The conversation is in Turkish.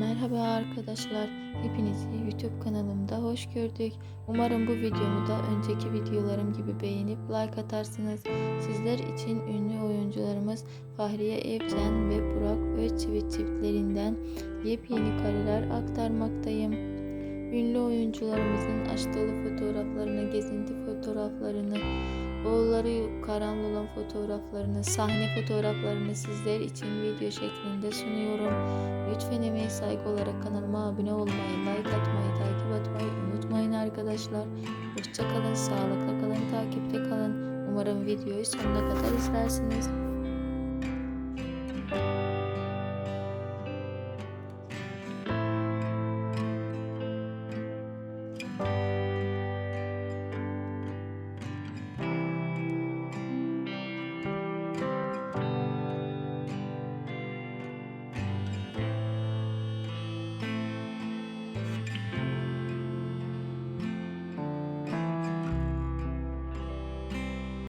Merhaba arkadaşlar. Hepinizi YouTube kanalımda hoş gördük. Umarım bu videomu da önceki videolarım gibi beğenip like atarsınız. Sizler için ünlü oyuncularımız Fahriye Evcen ve Burak Özçivit çiftlerinden yepyeni kareler aktarmaktayım. Ünlü oyuncularımızın aşk dolu fotoğraflarını, gezinti fotoğraflarını, oğulları karanlı olan fotoğraflarını, sahne fotoğraflarını sizler için video şeklinde sunuyorum. Lütfen emeği saygı olarak kanalıma abone olmayı, like atmayı, takip etmeyi unutmayın arkadaşlar. Hoşça kalın, sağlıkla kalın, takipte kalın. Umarım videoyu sonuna kadar izlersiniz.